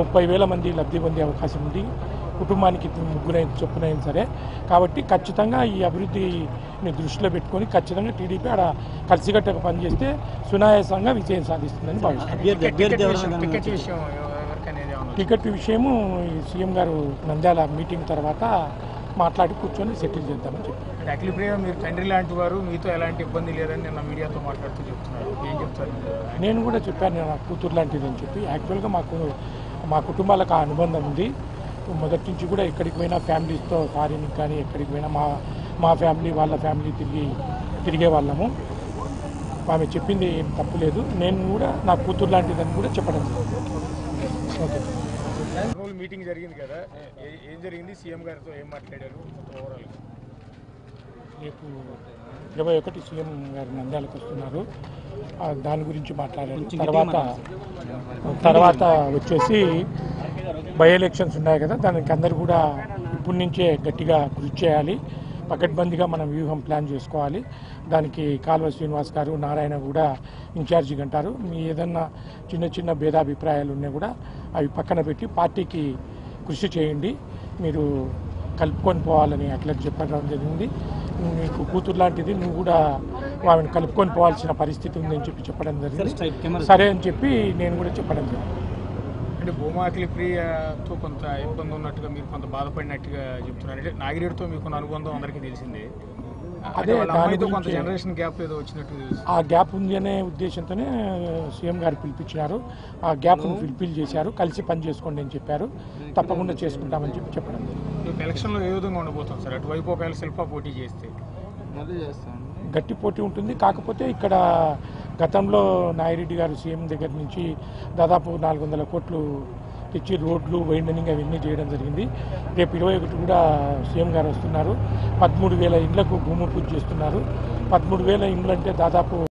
ముప్పై వేల మంది లబ్ధి పొందే అవకాశం ఉంది. కుటుంబానికి ముగ్గురైన చొప్పునైనా సరే. కాబట్టి ఖచ్చితంగా ఈ అభివృద్ధిని దృష్టిలో పెట్టుకొని ఖచ్చితంగా టీడీపీ ఆడ కలిసికట్టుగా పనిచేస్తే సునాయాసంగా విజయం సాధిస్తుందని భావిస్తున్నాను ఎవరైనా టికెట్ విషయము ఈ సీఎం గారు నంద్యాల మీటింగ్ తర్వాత మాట్లాడి కూర్చొని సెటిల్ చేద్దామని చెప్పారు. అఖిలప్రియ మీరు తండ్రి లాంటి వారు మీతో ఎలాంటి ఇబ్బంది లేదని నిన్న మీడియాతో మాట్లాడుతూ చెప్తున్నారు. ఏం చెప్తారు? నేను కూడా చెప్పాను నేను నా కూతురు లాంటిది అని చెప్పి. యాక్చువల్గా మాకు మా కుటుంబాలకు ఆ అనుబంధం ఉంది. మొదటి నుంచి కూడా ఎక్కడికి పోయినా ఫ్యామిలీస్తో ఫారిన్కి కానీ ఎక్కడికి పోయినా మా మా ఫ్యామిలీ వాళ్ళ ఫ్యామిలీ తిరిగి తిరిగే వాళ్ళము ఆమె చెప్పింది ఏం తప్పు లేదు. నేను కూడా నా కూతురు లాంటిదని కూడా చెప్పడం. ఓకే. మీటింగ్ జరిగింది కదా. ఏ- జరిగింది? సీఎం గారితో ఏం మాట్లాడారు? రేపు ఇరవై ఒకటి సీఎం గారు నంద్యాలకు వస్తున్నారు. దాని గురించి మాట్లాడారు. తర్వాత తర్వాత వచ్చేసి బై ఎలక్షన్స్ ఉన్నాయి కదా దానికి అందరు కూడా ఇప్పటి నుంచే గట్టిగా కృషి చేయాలి. పకడ్బందీగా మనం వ్యూహం ప్లాన్ చేసుకోవాలి. దానికి కాల్వ శ్రీనివాస్ గారు నారాయణ కూడా ఇన్ఛార్జిగా అంటారు మీ ఏదన్నా చిన్న చిన్న భేదాభిప్రాయాలు ఉన్నా కూడా అవి పక్కన పెట్టి పార్టీకి కృషి చేయండి. మీరు కలుపుకొని పోవాలని అట్లా చెప్పడం జరిగింది. నీకు కూతురు లాంటిది నువ్వు కూడా ఆమెను కలుపుకొని పోవాల్సిన పరిస్థితి ఉందని చెప్పి చెప్పడం జరిగింది. కెమెరా సరే అని చెప్పి నేను కూడా చెప్పడం జరిగింది. అంటే భూమా అఖిలప్రియతో కొంత ఇబ్బంది ఉన్నట్టుగా మీరు కొంత బాధపడినట్టుగా చెప్తున్నారు. అంటే నాగిరెడ్డితో మీకున్న అనుబంధం అందరికీ తెలిసిందే. అదే, వాళ్ళ దాని అమ్మాయితో కొంత జనరేషన్ గ్యాప్ ఏదో వచ్చినట్టు ఆ గ్యాప్ ఉంది అనే ఉద్దేశంతోనే సీఎం గారు పిలిపించినారు. ఆ గ్యాప్ ఫిల్ఫిల్ చేశారు. కలిసి పని చేసుకోండి అని చెప్పారు. తప్పకుండా చేసుకుంటామని చెప్పి చెప్పడం జరిగింది. రేపు ఎలక్షన్లో ఏ విధంగా ఉండబోతుంది సార్? అటువైపు ఒకవేళ శిల్ప పోటీ చేస్తే? గట్టి పోటీ ఉంటుంది. కాకపోతే ఇక్కడ గతంలో నాయిరెడ్డి గారు సీఎం దగ్గర నుంచి దాదాపు నాలుగు వందల కోట్లు తెచ్చి రోడ్లు వైండనింగ్ అవన్నీ చేయడం జరిగింది. రేపు ఇరవై ఒకటి కూడా సీఎం గారు వస్తున్నారు. పదమూడు వేల ఇండ్లకు భూమి పూజ చేస్తున్నారు. పదమూడు వేల ఇండ్లు అంటే దాదాపు